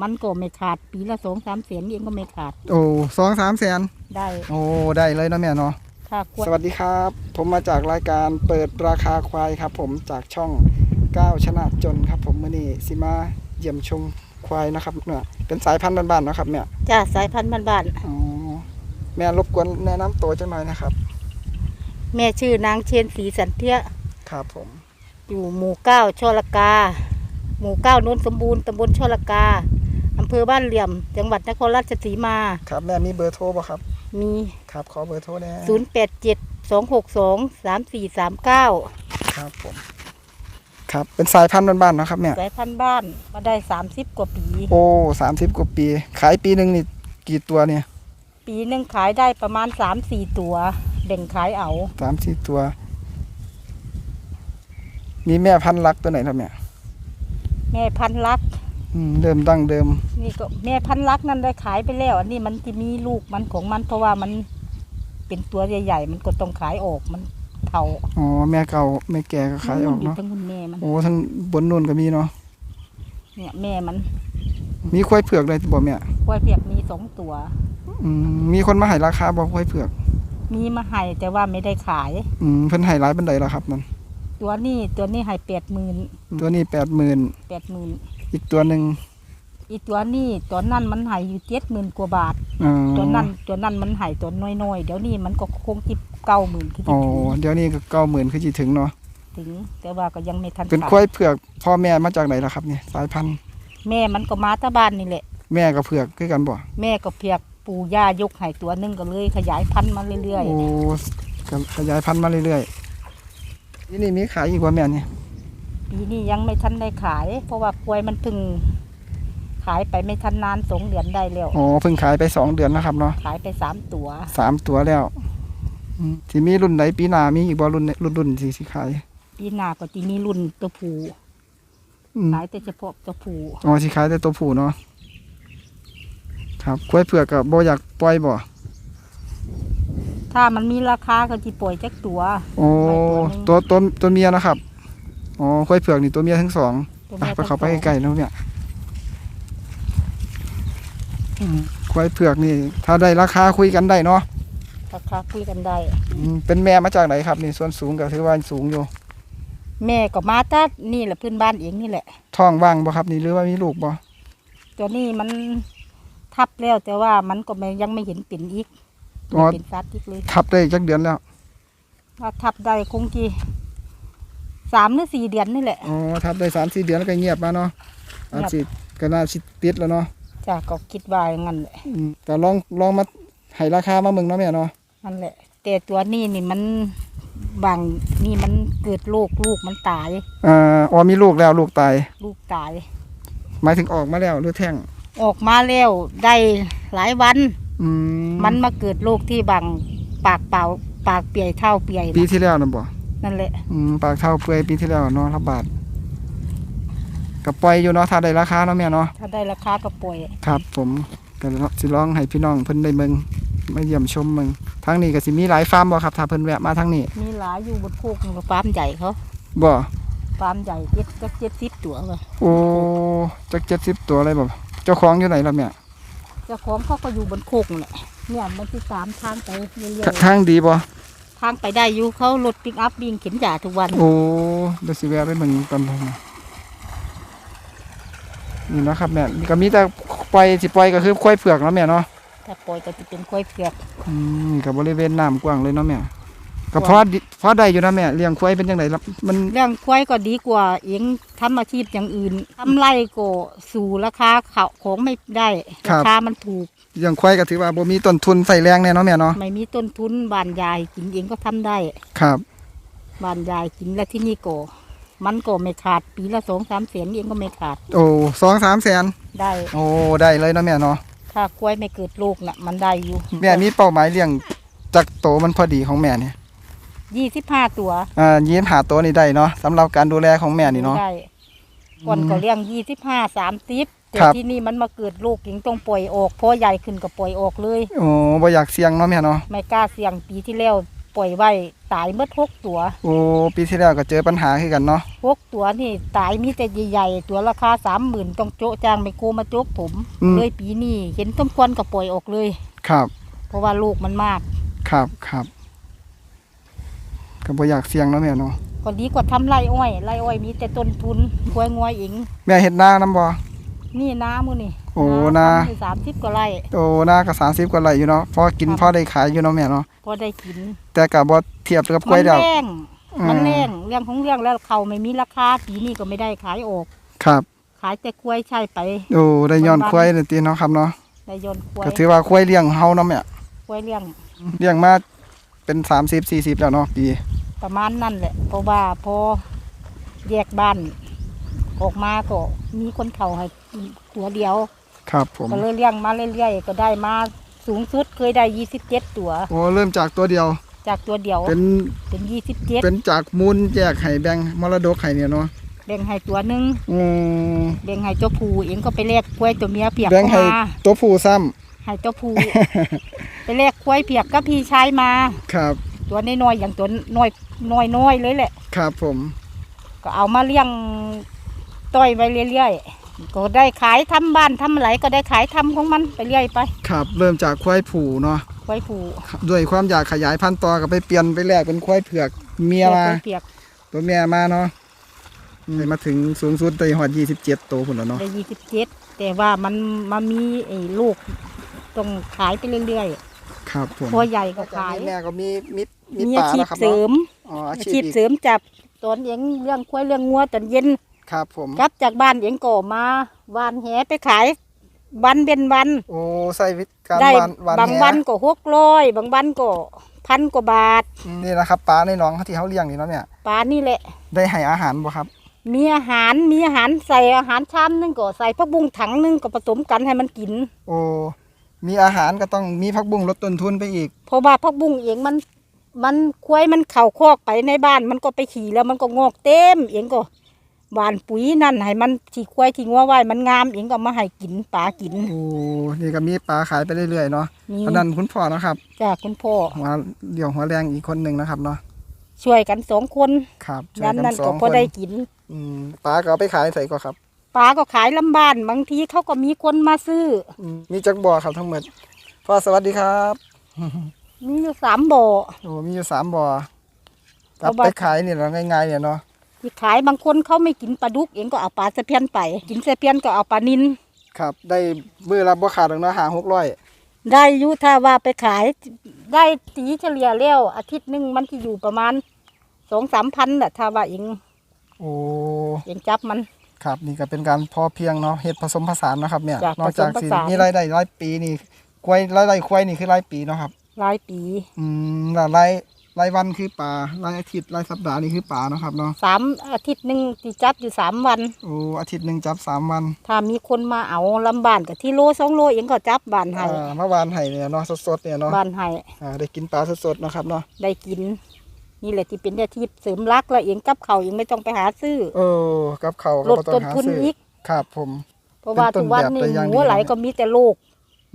มันก็ไม่ขาดปีละสองสามแสนเองก็ไม่ขาด โอ้สองสามแสนได้โอ้ได้เลยเนาะแม่เนาะถ้าควรสวัสดีครับ ผมมาจากรายการเปิดราคาควายครับ ผมจากช่องก้าวชนะจนครับ ผมมื่อนี้สิมาเยี่ยมชมควายนะครับเนี่ยเป็นสายพันธุ์บ้านๆเนาะครับเนี่ยจ้าสายพันธุ์บ้านอ๋อแม่รบกวนแนะนำตัวจังหน่อยนะครับ ๆแม่ชื่อนางเชนศรีสันเทียครับผมอยู่หมู่เก้าชลกา หมู่เก้าโนนสมบูรณ์ตำบลชลกา อำเภอบ้านเหลี่ยม จังหวัดนครราชสีมา ครับแม่มีเบอร์โทรป่ะครับ มี ครับขอเบอร์โทรแน่ศูนย์แปดเจ็ดสองหกสองสามสี่สามเก้าครับผมครับเป็นสายพันธุ์บ้านๆเนาะครับเนี่ยสายพันธุ์บ้านมาได้สามสิบกว่าปี โอ้สามสิบกว่าปี ขายปีหนึ่งนี่กี่ตัวเนี่ยปีหนึ่งขายได้ประมาณสามสี่ตัวแบ่งขายเอา สามสี่ตัว มีแม่พันธุ์รักตัวไหนครับเนี่ยแม่พันธุ์รัก อืมเดิมดั้งเดิม นี่ก็แม่พันธุ์รักนั่นได้ขายไปแล้ว อันนี้มันจะมีลูกมันของมัน เพราะว่ามันเป็นตัวใหญ่ๆมันก็ต้องขายออกมันเท่าอ๋อแม่เก่าแม่แก่ก็ขายออกอยู่เนาะทั้งคุณแม่มันโอ้ทั้งบนนู่นก็มีเนาะเนี่ยแม่มัน มีควายเผือกเลยบ่แม่ควายเปียกมีสองตัว อืมมีคนมาให้ราคาบ่ควายเผือก มีมาให้แต่ว่าไม่ได้ขาย อืมเพิ่นให้หลายบันไดแล้วครับนั่นตัวนี้ตัวนี้ให้แปดหมื่นตัวนี้แปดหมื่นแปดหมื่น อีกตัวหนึ่งอีตัวนี้ตัวนั้นมันให้อยู่เจ็ดหมื่นกว่าบาทอ๋อตัวนั้นตัวนั้นมันให้ตัวน้อยๆเดี๋ยวนี้มันก็คงจิบเก้าหมื่นขึ้นอ๋อเดี๋ยวนี้ก็เก้าหมื่นคือจีถึงเนาะถึง แต่ว่าก็ยังไม่ทันเป็นขายควายเผือกพ่อแม่มาจากไหนล่ะครับเนี่ยสายพันธุ์แม่มันก็มาตาบ้านนี่แหละ แม่กับเผือกคือกันบ่แม่ก็เพียกปู่ย่ายกให้ตัวหนึงก็เลย ขยายพันธุ์มาเรื่อยโอ้ก็ขยายพันธุ์มาเรื่อยๆที่นี่มีขายอีกว่าแม่เนี่ยๆ ปีนี้ยังไม่ทันได้ขาย เพราะว่ากล้วยมันเพิ่งขายไปไม่ทันนานสองเดือนได้แล้วอ๋อเพิ่งขายไปสองเดือนแล้วครับเนาะขายไปสามตัวสามตัวแล้วอืมที่มีรุ่นไหนปีหน้ามีอีกบ่รุ่นรุ่นรุ่นที่สิขาย ปีหน้าก็จะมีรุ่นตัวผูอืมขายแต่เฉพาะตัวผูอ๋อสิขายแต่ตัวผู้เนาะครับควายเผือกกับบ่อยากปล่อยบ่ถ้ามันมีราคาก็จะปล่อยจักตัว โอ้ไว้ตัวหนึ่งตัวตัวตัวเมียนะครับ อ๋อควายเผือกนี่ตัวเมียทั้งสองตัวไปแม่ไปเข้าไปใกล้ๆแล้วเนี่ยอืมควายเผือกนี่ ถ้าได้ราคาคุยกันได้เนาะราคาคุยกันได้ อืมเป็นแม่มาจากไหนครับ นี่ส่วนสูงก็ถือว่าสูงอยู่ แม่ก็มาตัดนี่แหละพื้นบ้านเองนี่แหละ ท้องว่างบ่ครับนี่หรือว่ามีลูกบ่ตัวนี้มันทับแล้วแต่ว่ามันก็ไม่ยังไม่เห็นเป็นอีกอ๋อไม่เป็นสัตว์อีกเลย ทับได้จักเดือนแล้วถ้าทับได้คงที่ สามหรือสี่เดือนนี่แหละ อ๋อทับได้สามสี่เดือนแล้วก็เงียบมาเนาะอาจสิก็น่าสิติดแล้วเนาะจ้ะก็คิดว่าอย่างนั้นแหละอืมแต่ลองลองมาให้ราคามาเมืองเนาะแม่เนาะนั่นแหละ แต่ตัวนี้นี่มันบางนี่มันเกิดโรคลูกมันตาย อ่าอ๋อมีลูกแล้วลูกตาย ลูกตาย หมายถึงออกมาแล้วหรือแท่ง ออกมาแล้วได้หลายวัน อืมมันมาเกิดโรคที่บางปากเปล่าปากเปียเท่าเปียปีน่ะที่แล้วนะบ่ นั่นแหละ อืมปากเท่าเปื่อยปีที่แล้วเนาะระบาดกับปล่อยอยู่เนาะถ้าได้ราคาเนาะแม่เนาะถ้าได้ราคาก็ป่วยครับ ผมก็สิลองให้พี่น้องเพิ่นได้เมืองมาเยี่ยมชมเมืองทางนี้ก็สิมีหลายฟาร์มบ่ครับถ้าเพิ่นแวะมาทางนี้มีหลายอยู่บนโคกมันก็ฟาร์มใหญ่เขาบ่ฟาร์มใหญ่เจ็ดก็เจ็ดสิบตัวเลยโอ้จัก70ตัวเลยบ่เจ้าของอยู่ไหนล่ะแม่เจ้าของเขาก็อยู่บนโคกนั่นแหละเนี่ยมันที่สามทางไปเรื่อยททางดีบ่ๆ ทางไปได้อยู่เขารถปิกอัพวิ่งเข็นหยาทุกวัน โอ้เดี๋ยวสิแวะไปเมืองก่อนนะนี่เนาะครับแม่นี่ก็มีแต่ปล่อยสิปล่อยก็คือควายเผือกเนาะแม่เนาะถ้าปล่อยก็จะเป็นกล้วยเผือกอืมกับบริเวณน้ำกว้างเลยเนาะแม่ก็พอดิพอได้อยู่นะแม่เลี้ยงควายเป็นจังไดล่ะมันเรื่องกล้วยก็ดีกว่าเองทำอาชีพอย่างอื่นทำไรก็สู่ราคาเขาของไม่ได้ราคามันถูก เลี้ยงควายก็ถือว่าบ่มีต้นทุนใส่แรงแน่เนาะแม่เนาะไม่มีต้นทุนบ้านยายกินเองก็ทำได้ครับ บ้านยายกินแล้วที่นี่ก็มันก็ไม่ขาดปีละสองสามแสนเองก็ไม่ขาดโอ้สองสามแสนได้ โอ้ได้เลยเนาะแม่เนาะถ้ากล้วยไม่เกิดลูกน่ะ มันได้อยู่แม่มีเป้าหมายเลี้ยงจักโตมันพอดีของแม่เนี่ยยี่สิบห้าตัวอ่ายีนหาตัวนี่ได้เนาะสำหรับการดูแลของแม่นี่เนาะ ได้ก่อนก็เลี้ยงยี่สิบห้าสามสิบ แต่ครับ ที่นี่มันมาเกิดลูกยังต้องปล่อยออกพอใหญ่ขึ้นก็ปล่อยออกเลย โอ้บ่อยากเสี่ยงเนาะแม่เนาะไม่กล้าเสี่ยงปีที่แล้วปล่อยไว้ตายเมื่อหกตัวโอ้ปีที่แล้วก็เจอปัญหาคือกันเนาะหกตัวนี่ตายมีแต่ใหญ่ๆตัวราคาสามหมื่นต้องโจ๊ะจ้างไปโกมาโจ๊กผมอืมเลยปีนี้เห็นต้มควันก็ปล่อยออกเลย ครับเพราะว่าลูกมันมาก ครับครับก็บ่อยากเสี่ยงเนาะแม่เนาะก็ดีกว่าทำไรอ้อยไรอ้อยมีแต่ต้นทุนกล้วยงวยเองแม่เฮ็ดนานํบ่ นี่น้ำมือนี่โอ้นาสามสิบกว่าไร่โอ้นาก็30กว่าไร่อยู่เนาะพอกินครับพอได้ขายอยู่เนาะแม่เนาะพอได้กิน แต่ก็บ่เทียบกับกล้มัวยดาวแรงอืมมันแรงเรื่องของเรื่องแล้วเขาไม่มีราคาปีนี้ก็ไม่ได้ขายออกครับ ขายแต่กล้วยใช่ไปโอ้ได้ย้อนวันๆควายนี่ติเนาะครับเนาะได้ยนต์กล้วยก็ถือว่าควายเลี้ยงเฮาเนาะแม่กล้วยเลี้ยงเลี้ยงมาเป็น30 40แล้วเนาะปีประมาณนั่นแหละเพราะว่าพอแยกบ้าน ออกมาก็มีคนเขาให้ตัวเดียวครับผมก็เลยเลี้ยงมาเรื่อยๆก็ได้มาสูงสุดเคยได้ยี่สิบเจ็ดตัวโอ้เริ่มจากตัวเดียว จากตัวเดียวเป็นเป็นยี่สิบเจ็ดเป็นจากมูลแยกให้แบ่งมรดกให้เนี่ยเนาะแบ่งให้ตัวหนึ่งอืมแบ่งให้ตัวผู้เองก็ไปแลกกล้วยตัวเมียเปียกแบ่งเข้าให้มาตัวผู้ซ้ำให้ตัวผู้ไปแลกกล้วยเปียกก็พี่ชายมา ครับ ตัวน้อยๆอย่างตัวน้อยน้อยน้อยๆเลยแหละ ครับผม ก็เอามาเลี้ยง ต้อยไปเรื่อยๆ ก็ได้ขายทำบ้านทำอะไรก็ได้ขายทำของมันไปเรื่อยไป ครับเริ่มจากควายผูเนาะไว้ผูด้วยความอยากขยายพันธุ์ต่อก็ไปเปลี่ยนไปแลกเป็นควายเผือกเมียมาเปียกตัวเมียมาเนาะอืมมาถึงสูงสุดได้หอด27ตัวพุ่นแล้วเนาะได้ยี่สิบเจ็ดแต่ว่ามันมามีไอ้ลูกต้องขายไปเรื่อยครับผมๆตัวใหญ่ก็ขายแม่ก็มีมิตรมีมีปอาลาชีพนะครับเสริเนาะมอ๋ออาอาชีชีพพอีกเสริมจับตอนเองเลี้ยงควายเลี้ยงงัวตอนเย็น ครับผมกลับจากบ้านเองก็มาวานแหไปขายวันเป็นวัน โอ้ใส่วิธีการได้วานวานบางแหวันก็หกร้อยบางวันก็พันกว่าบาทอืมนี่นะครับปลาในหนองที่เขาเลี้ยงนี่เนาะเนี่ยปลานี่แหละ ได้ให้อาหารบ่ครับ มีอาหารมีอาหารใส่อาหารชามหนึงก็ใส่ผักบุ้งถังหนึงก็ผสมกันให้มันกิน โอ้มีอาหารก็ต้องมีผักบุ้งลดต้นทุนไปอีก เพราะว่าผักบุ้งเองมัน มันควายมันเข่าคอกไปในบ้าน มันก็ไปขี่แล้วมันก็งอกเต็มเองก็ หวานปุ๋ยนั่นให้มันที่ควายที่งัวไว้มันงามเองก็มาให้กินปลากิน โอ้นี่ก็มีปลาขายไปเรื่อยๆเนาะมี อันนั้นคุณพ่อนะครับจ้าคุณพ่อหัวเดี่ยวหัวแรงอีกคนหนึ่งนะครับเนาะช่วยกันสองคนครับช่วยนั้นกันนั่นสอก็งพอคนได้กิน อืมปลาก็เอาไปขายใส่ก็ครับปลาก็ขายลำบ้านบางทีเขาก็มีคนมาซื้อ อืมมีจักบ่อครับทั้งหมดพ่อสวัสดีครับ มีอยู่สามบ่อ โอ้มีอยู่สามบ่อเอาเอาบ่ไปขายเนี่ยเราง่ายๆเนี่ยเนาะ ที่ขายบางคนเขาไม่กินปลาดุกเองก็เอาปลาสะเพียนไป กินสะเพียนก็เอาปลานินครับ ได้มือละบ่ขาดหรอกเนาะหาหกร้อยได้อยุถ้าว่าไปขาย ได้ตีเฉลี่ยแล้วอาทิตย์หนึ่งมันจะอยู่ประมาณสองสามพันแหละถ้าว่าเองโอ้เองจับมัน ครับ นี่ก็เป็นการพอเพียงเนาะเฮ็ดผสมผสานเนาะครับเนี่ยจ้ะนอกจากผสมผสิสาน มีรายได้รายปีนี่กล้วยรายได้ควายนี่คือรายปีเนาะครับ รายปี อืมแล้วราย รายวันคือปลารายอาทิตย์รายสัปดาห์นี่คือปลาเนาะครับเนาะสามอาทิตย์หนึ่งที่จับอยู่สามวัน โอ้อาทิตย์หนึ่งจับสามวัน ถ้ามีคนมาเอาลำบานกับที่โลสองโลเองก็จับบานให้อ่าเมื่อวานไห้เนี่ยเนาะสดๆเนี่ยเนาะบานให้อ่าได้กินปลาสดๆเนาะครับเนาะได้กิน นี่แหละที่เป็นอาชีพเสริมรักแล้วเองกับเขาวเองไม่ต้องไปหาซื้อเออกับเขาวลก็ดบ่ต้อต้งนหาทุนซื้ออีกครับผม เพราะว่าเป็นต้ทุนกวันแบบนี้ได้อย่างหดีมูไหลเลยก็มีแต่ลูก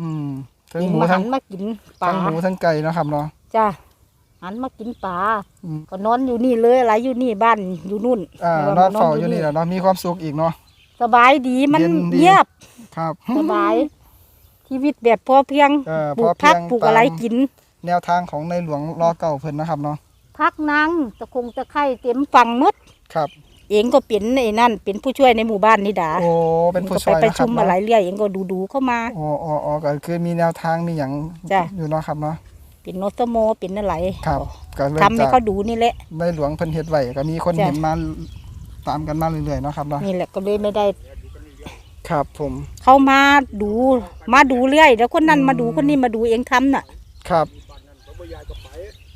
อืมทั้งเองหมูมาทั้หังนมากินปลาทั้งหมูทั้งไก่เนาะครับเนาะจ้า หันมากินปลาอืม ก็นอนอยู่นี่เลยอะไรอยู่นี่บ้านอยู่นู่นอ่าแต่ว่นอนมเฝ้าอยู่นี่แหละเนาะมีความสุขอีกเนาะ สบายดีมันเย็นดี เงียบครับ สบาย ชีวิตแบบพอเพียงเออปลูพอกเพีพัยกงปลูกตามอะไรกิน แนวทางของในหลวงรอเก่าเพิ่นนะครับเนาะพักนางตะคงตะไคร่เต็มฝั่งหมด ครับ เองก็เป็นไอ้นั่น เป็นผู้ช่วยในหมู่บ้านนี่ดาโอ้เป็นผู้ก็ช่วยไปประนะครัชุบมเนาะอะไรเรื่อยเองก็ดูดูๆเข้ามาอ๋ออ๋ออ๋อก็คือมีแนวทางมีอย่างจ้ะ อยู่เนาะครับเนาะ เป็นโนตโมเป็นอะไรครับก็เริ่มทำให้จากเขาดูนี่แหละ ในหลวงเพิ่นเฮ็ดไว้ก็มีคนจ้ะ เห็นมาตามกันมาเรื่อยๆเนาะครับเนาะนี่แหละก็เลยไม่ได้ ครับผมเขามาดูมาดูเรื่อย แล้วคนนั้นอืมมาดูคนนี้มาดูเองทำน่ะครับ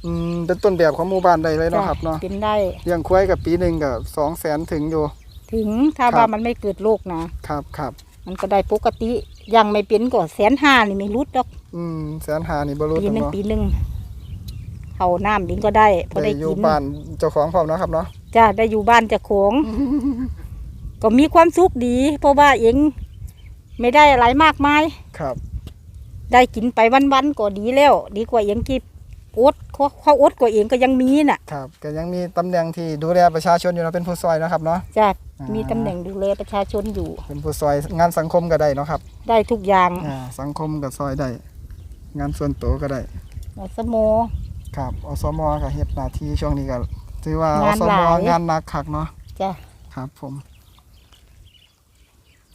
อืมเป็นต้นแบบของหมู่บ้านได้เลยเนาะครับเนาะเป็นได้เลี้ยงควายกับปีหนึงก็200,000ถึงอยู่ ถึงถ้าครับ ว่ามันไม่เกิดโรคนะครับครับมันก็ได้ปกติ ยังไม่เป็นก็แสนห้านี่ไม่รุดดอก อืมแสนหานี่บ่รู้ปีจังหนึ่งเนาะปีหนึ่งเขาน้ำดินก็ได้พอได้ได้อยู่กินบ้านเจ้าของพร้อมเนาะครับเนาะจ้าได้อยู่บ้านเจะของ ก็มีความสุขดี เพราะว่าเองไม่ได้อะไรมากมาย ครับ ได้กินไปวันๆก็ดีแล้ว ดีกว่าเองที่อดเขาเขาอดกว่าเองก็ยังมีน่ะครับก็ยังมีตำแหน่งที่ดูแลประชาชนอยู่เนาะเป็นผู้ซอยเนาะครับเนาะจะอ่ามีมีตำแหน่งดูแลประชาชนอยู่ เป็นผู้ซอยงานสังคมก็ได้เนาะครับ ได้ทุกอย่างอ่าสังคมก็ซอยได้ งานส่วนตัวก็ได้สโม ครับอสมก็เฮ็ดหน้าที่ช่วงนี้ก็ถือว่าองานสหมลาย งานหนักคักเนาะ จ้ะ ครับผม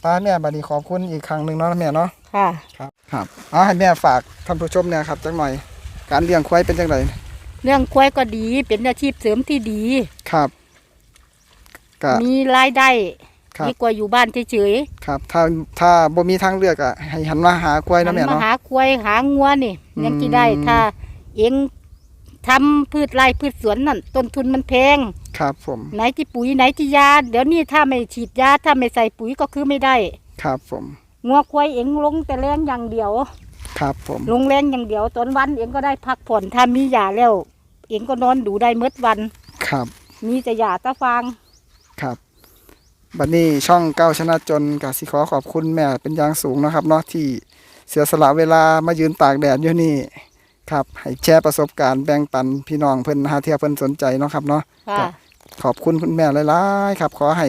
ตาแม่บัดนี้ขอบคุณอีกครั้งหนึ่งเนาะแม่เนาะ ค่ะ ครับ ครับเอาให้แม่ฝากท่านผู้ชมเนี่ยครับจักหน่อย การเลี้ยงควายเป็นจังไดเรื่องควายก็ดีเป็นอาชีพเสริมที่ดี ครับก็มีรายได้ ครับ ดีกว่าอยู่บ้านเฉยครับ ถ้าถ้าบ่มีทางเลือกอะให้หันมาหาควายๆนะแม่มาเนาะ หาควายหางัวนี่ อืม ยังกี่ได้ถ้าเองทำพืชไร่พืชสวนนั่นต้นทุนมันแพง ครับผมไหนที่ปุ๋ยไหนที่ยา เดี๋ยวนี้ถ้าไม่ฉีดยาถ้าไม่ใส่ปุ๋ยก็คือไม่ได้ครับผมงัวควายเองลงแต่แรงอย่างเดียว ครับผมลงแรงอย่างเดียวตอนวันเองก็ได้พักผ่อนถ้ามียาแล้ว เองก็นอนดูได้เมดวัน ครับมีแต่ยาตะฟางครับ บัดนี้ช่องเก้าชนะจนกับสิขอขอบคุณแม่เป็นอย่างสูงนะครับเนาะที่เสียสละเวลามายืนตากแดดอยู่นี่ครับให้แชร์ประสบการณ์แบ่งปันพี่น้องเพิ่นหาเทียเพิ่นสนใจเนาะครับเนาะค่ะ ขอบคุณคุณแม่หลายๆครับ ขอให้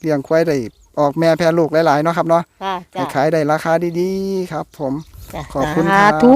เลี้ยงควายได้ออกแม่แพร่ลูกหลายๆเนาะครับเนาะค่ะให้จ้ะขายได้ราคาดีๆครับ ผมจ้ะขอบคุณครับสาธุ